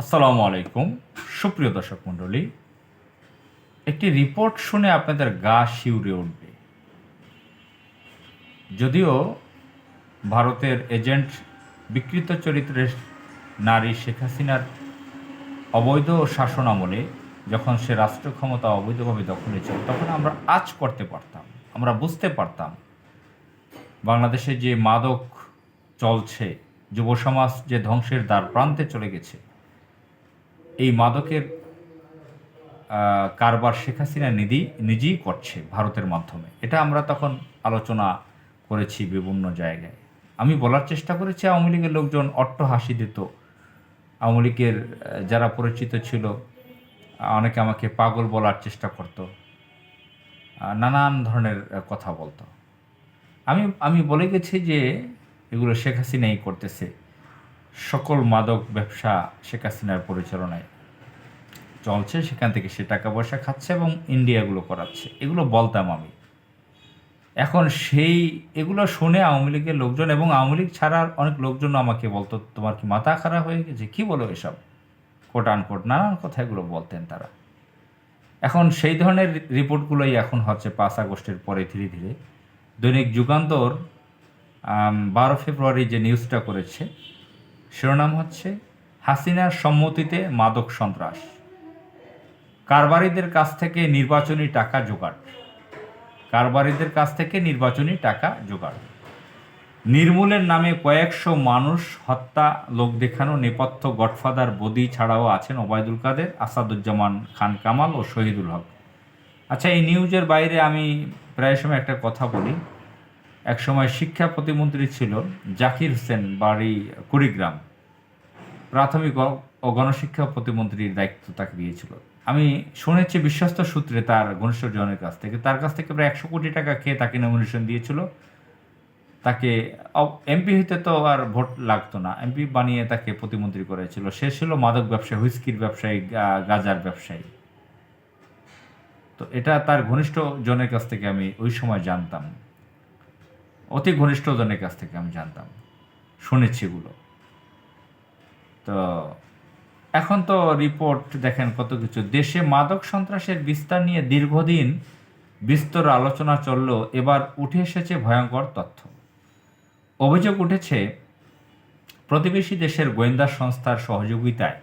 আসসালামু আলাইকুম। সুপ্রিয় দর্শক মণ্ডলী, একটি রিপোর্ট শুনে আপনাদের গা শিউরে উঠবে। যদিও ভারতের এজেন্ট বিকৃত চরিত্রের নারী শেখ হাসিনার অবৈধ শাসন আমলে যখন সে রাষ্ট্র ক্ষমতা অবৈধভাবে দখলে ছিল তখন আমরা আজ করতে পারতাম, আমরা বুঝতে পারতাম। বাংলাদেশে যে মাদক চলছে যুব সমাজ যে ধ্বংসের দ্বার প্রান্তে চলে গেছে এই মাদকের কারবার শেখ হাসিনা নিধি নিজেই করছে ভারতের মাধ্যমে। এটা আমরা তখন আলোচনা করেছি বিভিন্ন জায়গায়। আমি বলার চেষ্টা করেছি আওয়ামী লীগের লোকজন অট্ট হাসি দিত। আওয়ামী লীগের যারা পরিচিত ছিল, অনেকে আমাকে পাগল বলার চেষ্টা করত। নানান ধরনের কথা বলতো। আমি আমি বলে গেছি যে এগুলো শেখ হাসিনাই করতেছে। সকল মাদক ব্যবসা শেখ হাসিনার পরিচালনায় চলছে। সেখান থেকে সে টাকা পয়সা খাচ্ছে এবং ইন্ডিয়াগুলো করাচ্ছে। এগুলো বলতাম আমি। এখন সেই এগুলো শুনে আওয়ামী লীগের লোকজন এবং আওয়ামী লীগ ছাড়ার অনেক লোকজন আমাকে বলতো, তোমার কি মাথা খারাপ হয়ে গেছে? কি বলো এসব? কোট আনকোট নানান কথা এগুলো বলতেন তারা। এখন সেই ধরনের রিপোর্টগুলোই এখন হচ্ছে পাঁচ আগস্টের পরে ধীরে ধীরে। দৈনিক যুগান্তর বারো ফেব্রুয়ারি যে নিউজটা করেছে শিরোনাম হচ্ছে হাসিনার সম্মতিতে মাদক সন্ত্রাস। কারবারিদের কাছ থেকে নির্বাচনী টাকা জোগাড়। কারবারিদের কাছ থেকে নির্বাচনী টাকা জোগাড়। নির্মূলের নামে কয়েকশো মানুষ হত্যা, লোক দেখানো, নেপথ্য গডফাদার বদি ছাড়াও আছেন ওবায়দুল কাদের, আসাদুজ্জামান খান কামাল ও শহীদুল হক। আচ্ছা এই নিউজের বাইরে আমি প্রায় সময় একটা কথা বলি। এক সময় শিক্ষা প্রতিমন্ত্রী ছিল জাকির হোসেন বাড়ি কুড়িগ্রাম। প্রাথমিক ও- গণশিক্ষা প্রতিমন্ত্রীর দায়িত্ব তাকে দিয়েছিল। আমি শুনেছি বিশ্বস্ত সূত্রে তার ঘনিষ্ঠ জনের কাছ থেকে, তার কাছ থেকে প্রায় একশো কোটি টাকা খেয়ে তাকে নমিনেশন দিয়েছিল। তাকে এমপি হইতে তো আর ভোট লাগতো না। এমপি বানিয়ে তাকে প্রতিমন্ত্রী করেছিল। সে ছিল মাদক ব্যবসায়ী, হুইস্কির ব্যবসায়ী গাঁজার ব্যবসায়ী। তো এটা তার ঘনিষ্ঠ জনের কাছ থেকে আমি ওই সময় জানতাম। অতি ঘনিষ্ঠ জনের কাছ থেকে আমি জানতাম, শুনেছি এগুলো। তো এখন তো রিপোর্ট দেখেন কত কিছু। দেশে মাদক সন্ত্রাসের বিস্তার নিয়ে দীর্ঘদিন বিস্তর আলোচনা চললেও এবার উঠে এসেছে ভয়ঙ্কর তথ্য। অভিযোগ উঠেছে, প্রতিবেশী দেশের গোয়েন্দা সংস্থার সহযোগিতায়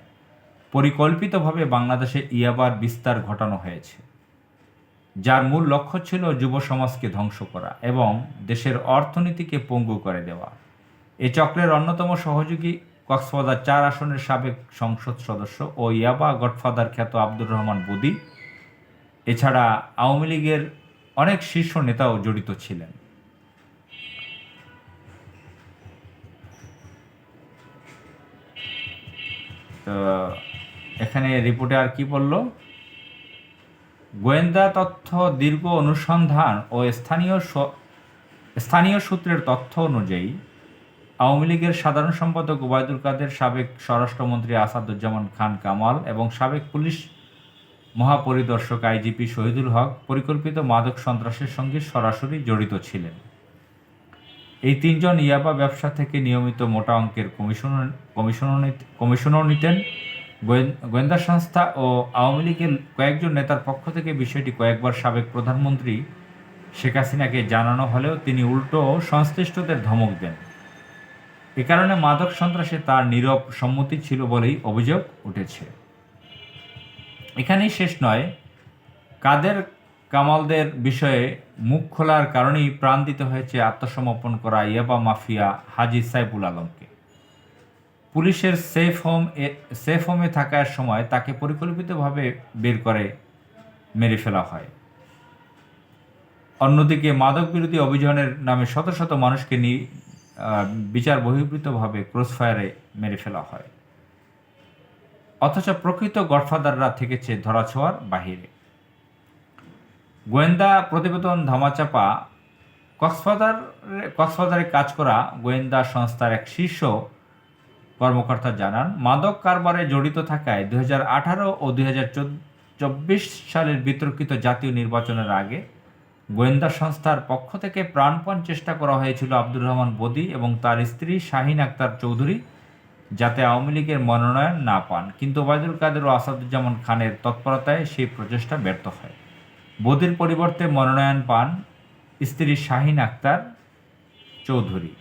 পরিকল্পিতভাবে বাংলাদেশে ইয়াবার বিস্তার ঘটানো হয়েছে। যার মূল লক্ষ্য ছিল যুব সমাজকে ধ্বংস করা এবং দেশের অর্থনীতিকে পঙ্গু করে দেওয়া। এ চক্রের অন্যতম সহযোগী কক্সবাজার চার আসনের সাবেক সংসদ সদস্য ও ইয়াবা গডফাদার খ্যাত আব্দুর রহমান বুদি। এছাড়া আওয়ামী লীগের অনেক শীর্ষ নেতাও জড়িত ছিলেন। এখানে রিপোর্টে আর কি বলল গোয়েন্দা তথ্য দীর্ঘ অনুসন্ধান ও স্থানীয় স্থানীয় সূত্রের তথ্য অনুযায়ী, আওয়ামী লীগের সাধারণ সম্পাদক ওবায়দুল কাদের, সাবেক স্বরাষ্ট্রমন্ত্রী আসাদুজ্জামান খান কামাল এবং সাবেক পুলিশ মহাপরিদর্শক আইজিপি শহীদুল হক পরিকল্পিত মাদক সন্ত্রাসের সঙ্গে সরাসরি জড়িত ছিলেন। এই তিনজন ইয়াবা ব্যবসা থেকে নিয়মিত মোটা অঙ্কের কমিশন, কমিশনও নিত- কমিশনও নিতেন। গোয়েন্দা সংস্থা ও আওয়ামী লীগের কয়েকজন নেতার পক্ষ থেকে বিষয়টি কয়েকবার সাবেক প্রধানমন্ত্রী শেখ হাসিনাকে জানানো হলেও তিনি উল্টো সংশ্লিষ্টদের ধমক দেন। এ কারণে মাদক সন্ত্রাসে তার নীরব সম্মতি ছিল বলেই অভিযোগ উঠেছে। এখানেই শেষ নয়, কাদের কামালদের বিষয়ে মুখ খোলার কারণেই প্রাণ দিতে হয়েছে আত্মসমর্পণ করা ইয়াবা মাফিয়া হাজি সাইফুল আলমকে। পুলিশের সেফ হোম সেফ হোমে থাকার সময় তাকে পরিকল্পিতভাবে বের করে মেরে ফেলা হয়। অন্যদিকে মাদক বিরোধী অভিযানের নামে শত শত মানুষকে বিচার বহির্ভূতভাবে ক্রসফায়ারে মেরে ফেলা হয়। অথচ প্রকৃত গডফাদাররা থেকেছে ধরাছোঁয়ার বাহিরে। গোয়েন্দা প্রতিবেদন ধামাচাপা, কক্সবাজার, কক্সবাজারে কাজ করা গোয়েন্দা সংস্থার এক শীর্ষ কর্মকর্তা জানান, মাদক কারবারে জড়িত থাকায় দুই হাজার আঠারো ও দুই হাজার চব্বিশ সালের বিতর্কিত জাতীয় নির্বাচনের আগে গোয়েন্দা সংস্থার পক্ষ থেকে প্রাণপণ চেষ্টা করা হয়েছিল আব্দুর রহমান বদি এবং তার স্ত্রী শাহিন আক্তার চৌধুরী যাতে আওয়ামী লীগের মনোনয়ন না পান। কিন্তু ওবায়দুল কাদের ও আসাদুজ্জামান খানের তৎপরতায় সেই প্রচেষ্টা ব্যর্থ হয়। বদির পরিবর্তে মনোনয়ন পান স্ত্রী শাহিন আক্তার চৌধুরী।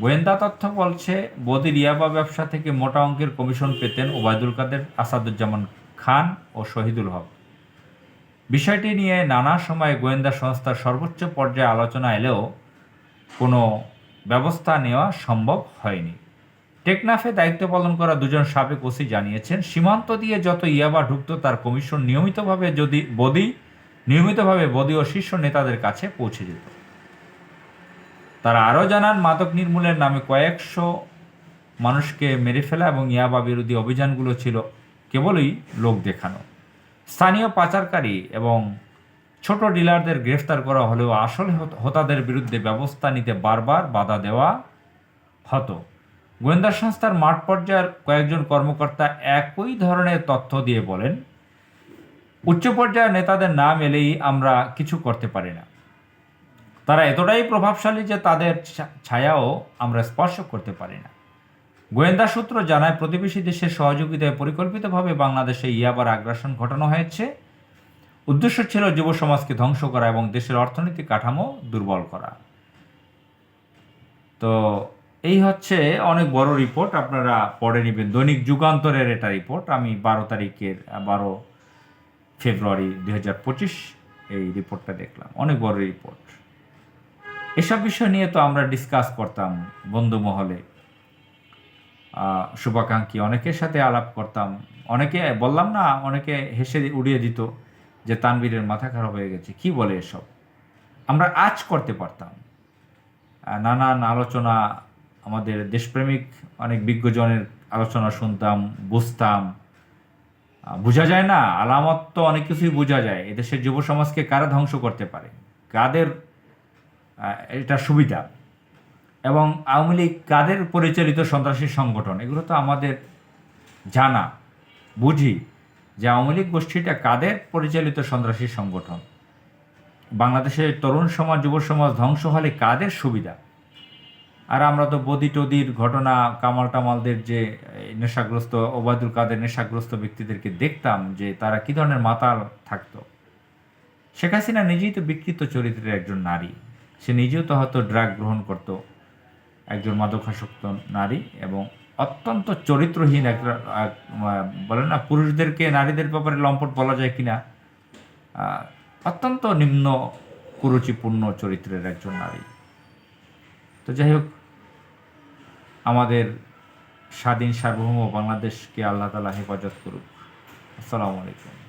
গোয়েন্দা তথ্য বলছে বদির ইয়াবা ব্যবসা থেকে মোটা অঙ্কের কমিশন পেতেন ওবায়দুল কাদের, আসাদুজ্জামান খান ও শহীদুল হক। বিষয়টি নিয়ে নানা সময় গোয়েন্দা সংস্থার সর্বোচ্চ পর্যায়ে আলোচনা এলেও কোনো ব্যবস্থা নেওয়া সম্ভব হয়নি। টেকনাফে দায়িত্ব পালন করা দুজন সাবেক ওসি জানিয়েছেন, সীমান্ত দিয়ে যত ইয়াবা ঢুকত তার কমিশন নিয়মিতভাবে যদি বদি, নিয়মিতভাবে বদি ও শীর্ষ নেতাদের কাছে পৌঁছে যেত। তারা আরও জানান, মাদক নির্মূলের নামে কয়েকশো মানুষকে মেরে ফেলা এবং ইয়াবা বিরোধী অভিযানগুলো ছিল কেবলই লোক দেখানো। স্থানীয় পাচারকারী এবং ছোট ডিলারদের গ্রেফতার করা হলেও আসল হত- হোতাদের বিরুদ্ধে ব্যবস্থা নিতে বারবার বাধা দেওয়া হতো। গোয়েন্দা সংস্থার মাঠ পর্যায়ের কয়েকজন কর্মকর্তা একই ধরনের তথ্য দিয়ে বলেন, উচ্চ পর্যায়ের নেতাদের নাম এলেই আমরা কিছু করতে পারি না। তারা এতটাই প্রভাবশালী যে তাদের ছায়াও আমরা স্পর্শ করতে পারি না। গোয়েন্দা সূত্র জানায়, প্রতিবেশী দেশের সহযোগিতায় পরিকল্পিতভাবে বাংলাদেশে ইয়াবার আগ্রাসন ঘটানো হয়েছে। উদ্দেশ্য ছিল যুব সমাজকে ধ্বংস করা এবং দেশের অর্থনৈতিক কাঠামো দুর্বল করা। তো এই হচ্ছে অনেক বড় রিপোর্ট, আপনারা পড়ে নেবেন। দৈনিক যুগান্তরের এটা রিপোর্ট। আমি বারো তারিখের, বারো ফেব্রুয়ারি দুই হাজার পঁচিশ এই রিপোর্টটা দেখলাম। অনেক বড় রিপোর্ট। এসব বিষয় নিয়ে তো আমরা ডিসকাস করতাম বন্ধু মহলে। শুভাকাঙ্ক্ষী অনেকের সাথে আলাপ করতাম। অনেকে বললাম না, অনেকে হেসে উড়িয়ে দিত যে তানবীরের মাথা খারাপ হয়ে গেছে, কি বলে এসব? আমরা আজ করতে পারতাম। নানান আলোচনা আমাদের দেশপ্রেমিক অনেক বিজ্ঞজনের আলোচনা শুনতাম, বুঝতাম। বোঝা যায় না, আলামত তো অনেক কিছুই বোঝা যায়। এদেশের যুব সমাজকে কারা ধ্বংস করতে পারে? কাদের এটা সুবিধা। এবং আওয়ামী লীগ কাদের পরিচালিত সন্ত্রাসী সংগঠন? এগুলো তো আমাদের জানা, বুঝি যে আওয়ামী লীগ গোষ্ঠীটা কাদের পরিচালিত সন্ত্রাসী সংগঠন? বাংলাদেশের তরুণ সমাজ, যুব সমাজ ধ্বংস হলে কাদের সুবিধা? আর আমরা তো বদি টদির ঘটনা, কামাল টামালদের যে নেশাগ্রস্ত, ওবায়দুল কাদের নেশাগ্রস্ত ব্যক্তিদেরকে দেখতাম যে তারা কি ধরনের মাতাল থাকতো? শেখ হাসিনা নিজেই তো বিকৃত চরিত্রের একজন নারী। সে নিজেও তো হয়তো ড্রাগ গ্রহণ করত। একজন মাদকাসক্ত নারী এবং অত্যন্ত চরিত্রহীন একটা বলে না, পুরুষদেরকে নারীদের ব্যাপারে লম্পট বলা যায় কিনা অত্যন্ত নিম্ন কুরুচিপূর্ণ চরিত্রের একজন নারী। তো যাই হোক, আমাদের স্বাধীন সার্বভৌম বাংলাদেশকে আল্লাহ তালা হেফাজত করুক। আসসালামু আলাইকুম।